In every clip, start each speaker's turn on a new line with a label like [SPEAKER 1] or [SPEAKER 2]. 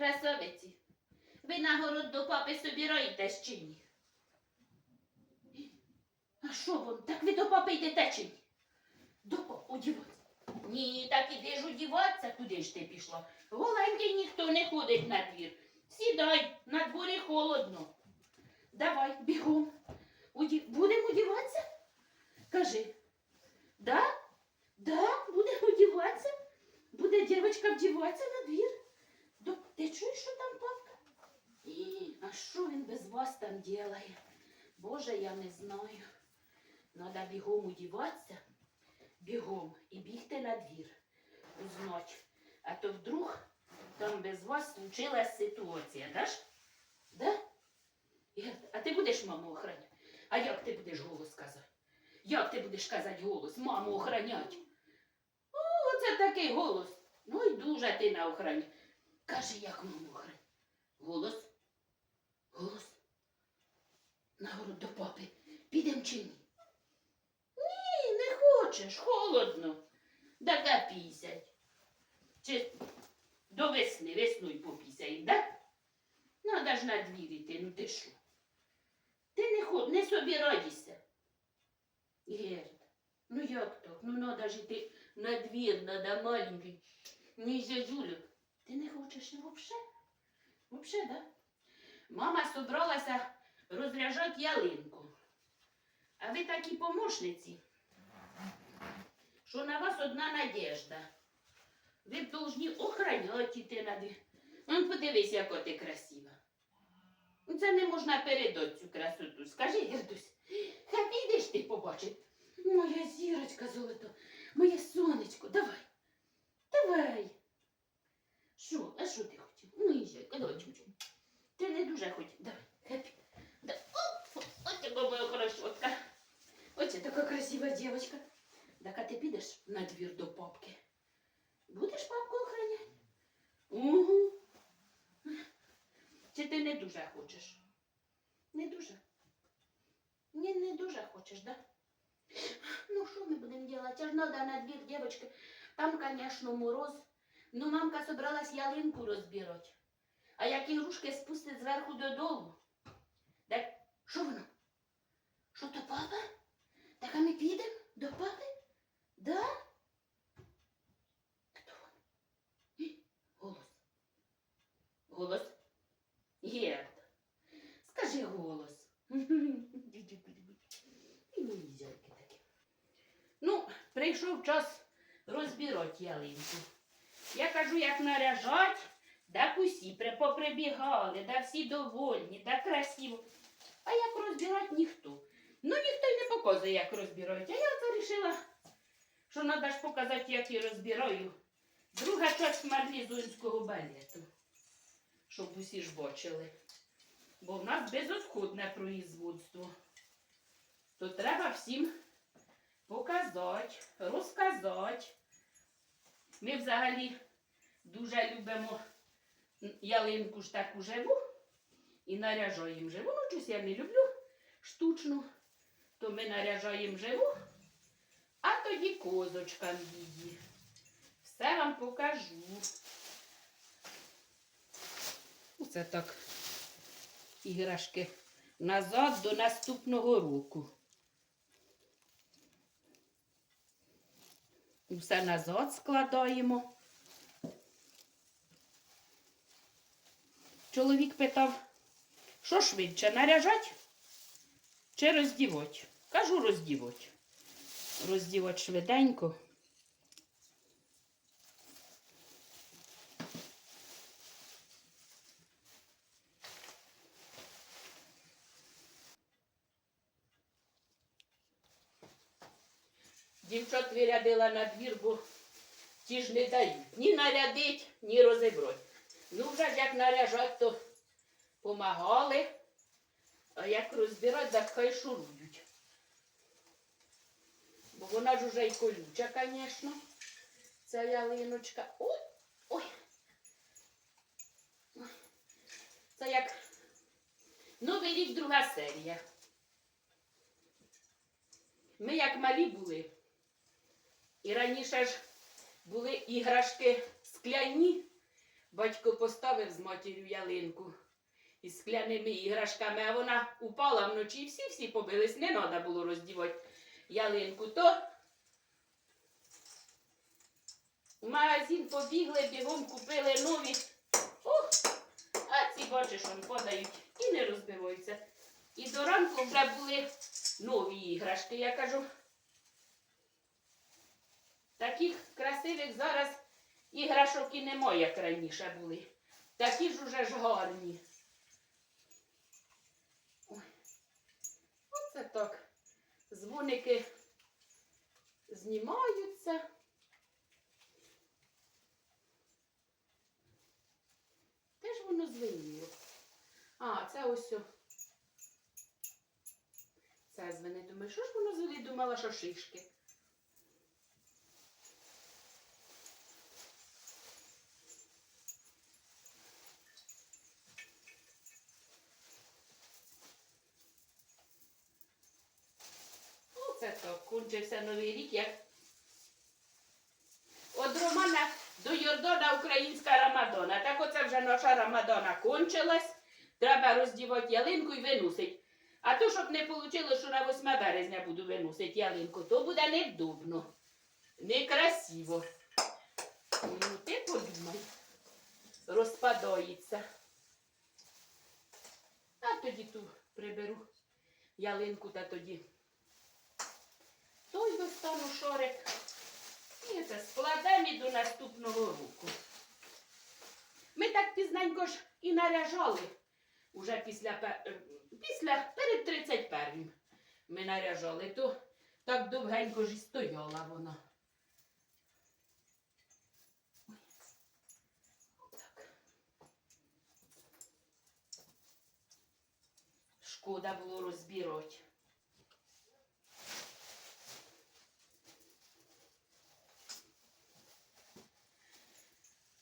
[SPEAKER 1] Красавиці, ви на город до папи собираєтесь чи ні? А що вон, так ви до папи йдете чи ні? До папи одіватися. Ні, так іди ж одіватися, куди ж ти пішла? Голенький ніхто не ходить на двір. Сідай, на дворі холодно. Давай, бігом. Уді... Будемо одіватися? Кажи. Да? Да, будемо одіватися? Буде дівчинка вдіватися на двір? До... Ти чуєш, що там папка? І, а що він без вас там ділає? Боже, я не знаю. Надо бігом удіватися, бігом і бігти на двір. Узнать. А то вдруг там без вас случилась ситуація, даш? Да? А ти будеш маму охороняти? А як ти будеш голос казати? Як ти будеш казати голос? Маму охоронять? О, оце такий голос. Ну і дуже ти на охороні. Кажи, як охороняти. Голос? Голос? Нагород до папи. Підем чи ні? Ні, не хочеш, холодно. Да пісять. Чи до весни, весною попісяють, да? Надо ж на двір іти, ну ти що? Ти не ход, не собирайся. Герда, ну як так? Ну надо ж іти на двір, надо маленький. Не зязюлик. Ти не хочеш ну, вообще? Вообще, да? Мама собралася розряжати ялинку. А ви такі помощниці, що на вас одна надежда. Ви должні охраняти іти на двір. Ну, подивись, яка ти красива. Ну, Це не можна передати цю красоту. Скажи, Гердусь, хай підеш ти побачиш. Моя зірочка золота, моє сонечко, давай. Давай. Що, а що ти хотів? Ну, їжджай, давай, чу-чу. Ти не дуже хотів. Давай, хепі. Да. Оп, от така моя хорошотка. Оце така красива дівчинка. Так а ти підеш на двір до папки? Будеш папку охороняти? Угу. Чи ти не дуже хочеш? Не дуже? Ні, не дуже хочеш, да? Ну, що ми будемо робити? Аж надо на двір, дівчатки. Там, конечно, мороз. Ну, мамка собралась ялинку розбирати. А як ігрушки спустить зверху додолу. Так, що воно? Що то папа? Так а ми підемо до папи? Да? Хто він? Голос. Голос. Герда. Скажи голос. І мої. Ну, прийшов час розбирати ялинку. Я кажу, як наряжать, так усі поприбігали, да всі довольні, да красиво. А як розбирати ніхто. Ну, ніхто й не показує, як розбирають. А я вирішила, що треба ж показати, як я розбираю. Друга часть марлізонського балету. Щоб усі ж бачили. Бо в нас безотходне производство. То треба всім показати, розказати. Ми взагалі дуже любимо ялинку ж таку живу і наряжаємо живу. Ну, щось я не люблю штучну, то ми наряжаємо живу, а тоді козочкам її. Все вам покажу. Оце так іграшки назад до наступного року. Все назад складаємо. Чоловік питав, що швидше наряжать чи роздівать? Кажу роздівать. Роздівать швиденько. Дівчат вирядила на двір, бо ті ж не дають. Ні нарядить, ні розібрати. Ну, вже як наряжать, то помагали, а як розбирати, так хай шурують. Бо вона ж уже й колюча, звісно, ця ялиночка. Ой. Ой. Це як Новий рік друга серія. Ми як малі були. І раніше ж були іграшки скляні, Батько поставив з матір'ю ялинку із скляними іграшками, а вона упала вночі, всі-всі побились, не треба було роздівати ялинку. То в магазин побігли, бігом купили нові. Ух, а ці, бачиш, он падають і не розбиваються. І до ранку вже були нові іграшки. Я кажу, таких красивих зараз іграшок і немає, як раніше були. Такі ж уже ж гарні. Оце так. Дзвоники знімаються. Де ж воно звеніло? А, це ось. Це звене. Думаю, що ж воно звели? Думала, що шишки. Так, кончився новий рік, як От Романа до Йордона українська Рамадона. Так оце вже наша Рамадона кончилась. Треба роздівати ялинку і виносить. А то, щоб не вийшло, що на 8 березня буду виносити ялинку, то буде невдобно. Некрасиво. Ну, ти подумай. Розпадається. А тоді ту приберу ялинку та тоді. Той достану шорик. І це складемо і до наступного року. Ми так пізненько ж і наряжали. Уже після, е, після перед 31 ми наряжали, то так довгенько ж і стояла вона. Шкода було розбірати.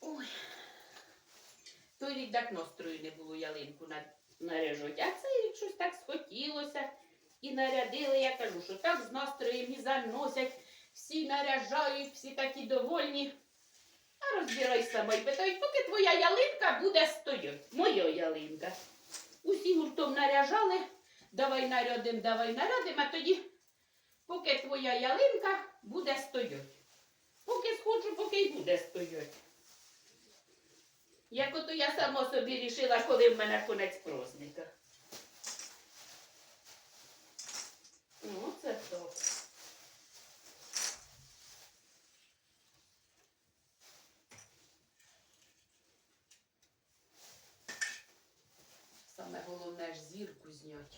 [SPEAKER 1] Ой. Той так настрою не було ялинку на, наряжати. А цей рік щось так схотілося. І нарядили, я кажу, що так з настроєм і заносять, всі наряжають, всі такі довольні. А розбирай сама і питають, поки твоя ялинка буде стояти. Моя ялинка. Усі гуртом наряжали, давай нарядим, давай нарядим, а тоді, поки твоя ялинка буде стояти. Поки схочу, поки й буде стояти. Як ото я сама собі рішила, коли в мене конець праздника. Ну, це так. Саме головне ж зірку зняти.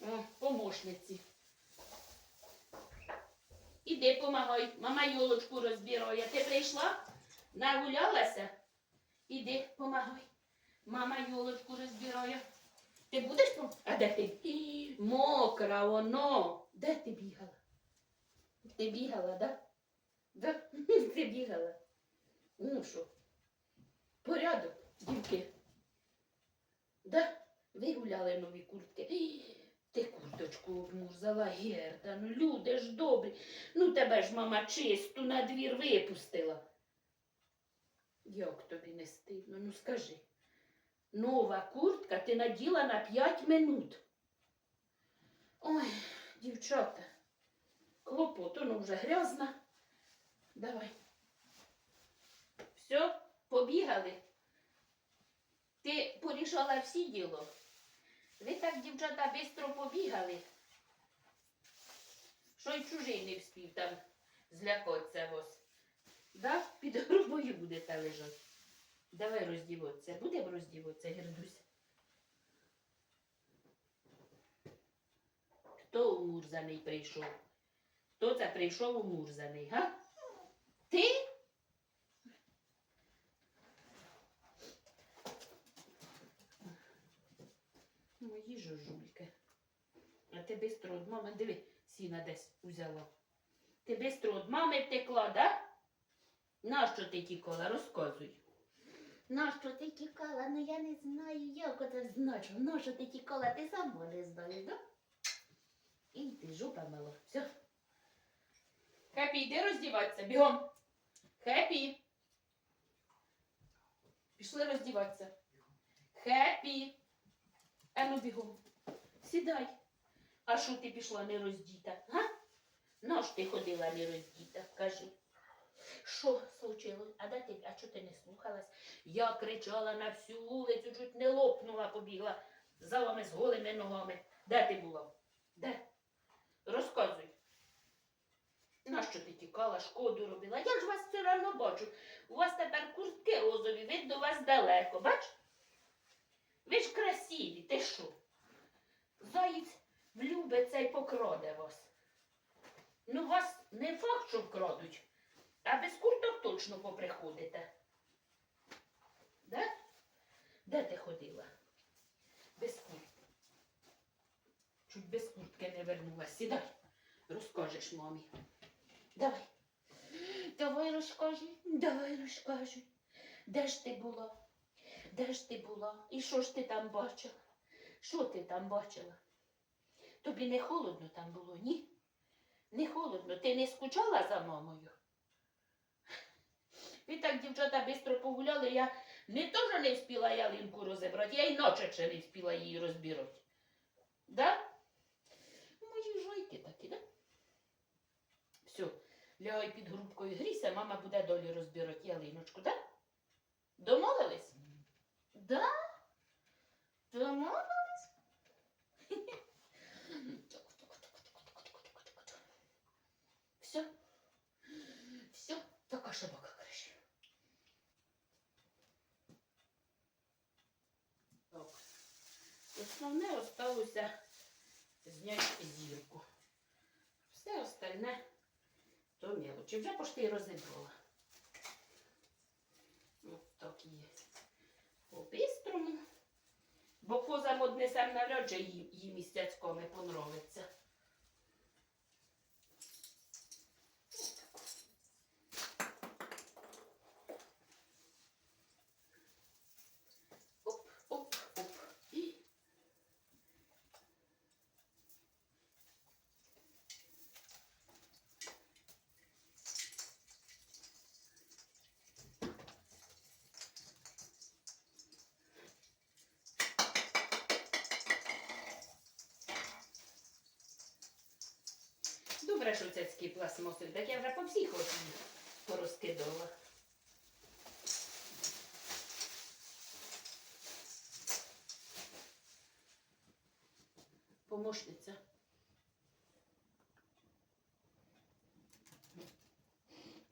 [SPEAKER 1] О, помощниці. Іди помагай, мама йолочку розбирає. Ти прийшла? Нагулялася? Іди, помагай. Мама йолочку розбирає. Ти будеш пом... А де ти? Мокра воно. Де ти бігала? Ти бігала, да? Да? Ти бігала. Ну що? Порядок, дівки. Да? Ви гуляли нові куртки. Ти курточку обмурзала, Герда, ну люди ж добрі. Ну тебе ж мама чисту на двір випустила. Як тобі не стидно? Ну скажи. Нова куртка ти наділа на 5 минут. Ой, дівчата, клопоту, ну вже грязна. Давай. Все, побігали. Ти порішала всі діло. Ви так, дівчата, швидко побігали. Що й чужий не вспів там злякатися вас. Да? Під грубою будете лежати. Давай роздіватися. Будемо роздіватися, Гердусь. Хто умурзаний прийшов? Хто це прийшов умурзаний, га? Ти? Мої жужульки. А ти бистро від мами, диви, сіна десь узяла. Ти бистро від мами втекла, да? Нащо ти тікала? Розказуй. Нащо ти тікала? Ну я не знаю, як це значу. Нащо ти тікала? Ти сама не знаєш, да? І ти жопа мала. Все. Хеппі, йди роздіватися, бігом. Хеппі. Пішли роздіватися. Хеппі. Ану бігом. Сідай. А що ти пішла не роздіта? Га? Ж ти ходила не роздіта, кажи. Що случилось? А де ти? А чого ти не слухалась? Я кричала на всю вулицю, чуть не лопнула, побігла за вами з голими ногами. Де ти була? Де? Розказуй. Нащо ти тікала, шкоду робила? Я ж вас все одно бачу. У вас тепер куртки розові, видно вас далеко, бач? Ви ж красиві, ти що? Заєць влюбиться і покраде вас. Ну, вас не факт, що вкрадуть, а без курток точно поприходите. Де? Де ти ходила? Без куртки. Чуть без куртки не вернулась. Сідай, розкажеш мамі. Давай. Давай розкажи. Давай розкажи. Де ж ти була? Де ж ти була? І що ж ти там бачила? Що ти там бачила? Тобі не холодно там було, ні? Не холодно. Ти не скучала за мамою? Ви так, дівчата, швидко погуляли, я не теж не встигла ялинку розібрати, я й ночі ще не встигла її розбирати. Да? Мої жойки такі, да? Все, лягай під грубкою грійся, мама буде долі розбирати ялиночку, да? Домовились? Да? Домовились? Все? Все? Така шабака кричить. Так. Основне осталося зняти зірку. Все остальне то мелочі. Вже почти розібрала. Ось так є. По-бистрому. Бо козам однесем навряд чи їм, їм не понравиться. Добре, що це такі пластмаси, так я вже по всіх їх порозкидала. Помощниця.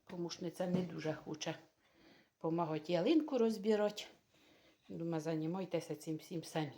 [SPEAKER 1] Помощниця не дуже хоче помагати ялинку розбирати. Думаю, займайтеся цим всім самі.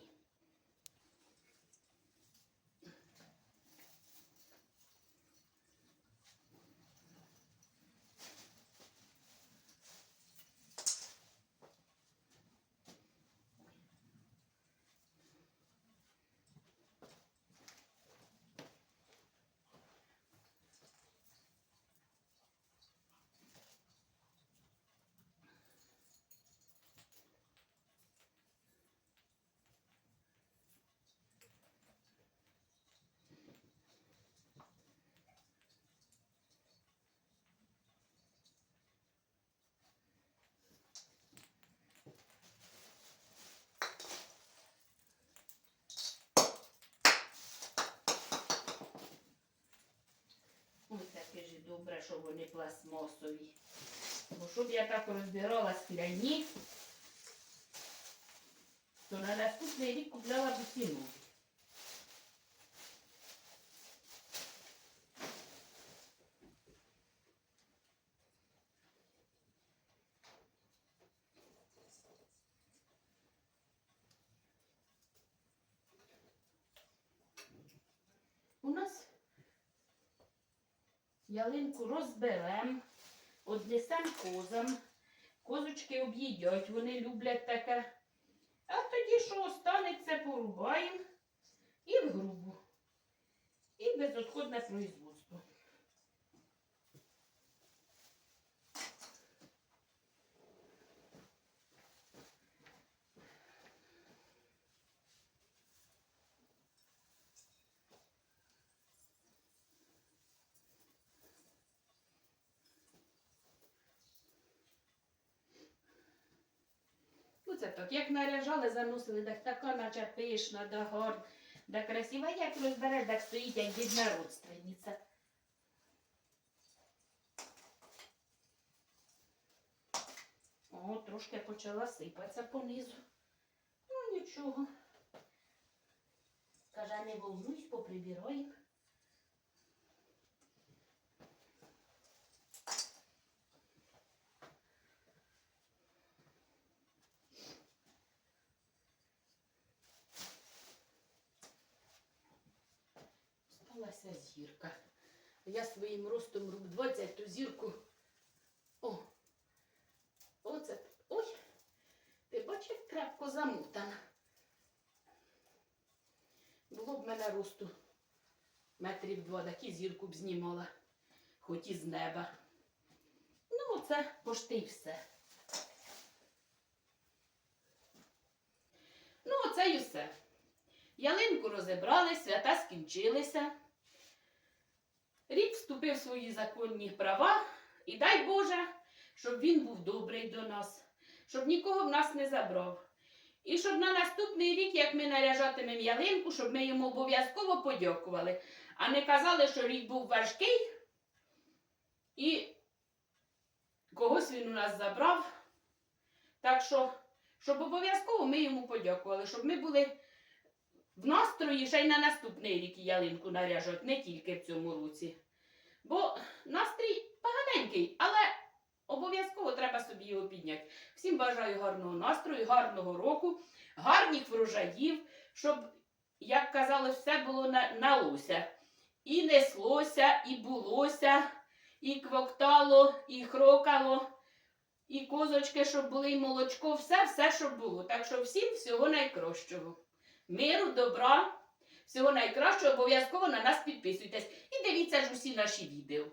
[SPEAKER 1] Ой, таке ж і добре, що вони пластмасові. Бо щоб я так розбирала скляні, то на наступний рік купляла б усі нові. У нас ялинку розберемо, однесемо козам. Козочки об'їдять, вони люблять таке. А тоді, що останеться, порубаємо і в грубу. І безотходне производство. Оце так, як наряжали, заносили, так така, наче пишна, да гарна, да красива. Як розбереш, так стоїть, як бідна родственниця. О, трошки почала сипатися понизу. Ну нічого. Каже, не волнуйся, поприбираємо. Сталася зірка. Я своїм ростом рук 20 ту зірку. О! Оце. Ой! Ти бачиш, як крепко замутана. Було б мене росту метрів два, так і зірку б знімала, хоч із неба. Ну, оце пошти й все. Ну, оце й усе. Ялинку розібрали, свята скінчилися. Рік вступив в свої законні права, і дай Боже, щоб він був добрий до нас, щоб нікого в нас не забрав. І щоб на наступний рік, як ми наряжатимемо ялинку, щоб ми йому обов'язково подякували, а не казали, що рік був важкий і когось він у нас забрав. Так що, щоб обов'язково ми йому подякували, щоб ми були в настрої ще й на наступний рік ялинку наряжати, не тільки в цьому році. Бо настрій поганенький, але обов'язково треба собі його підняти. Всім бажаю гарного настрою, гарного року, гарних врожаїв, щоб, як казали, все було на, на лося. І неслося, і булося, і квоктало, і хрокало, і козочки, щоб були, і молочко, все, все, щоб було. Так що всім всього найкращого. Миру, добра, всього найкращого, обов'язково на нас підписуйтесь і дивіться ж усі наші відео.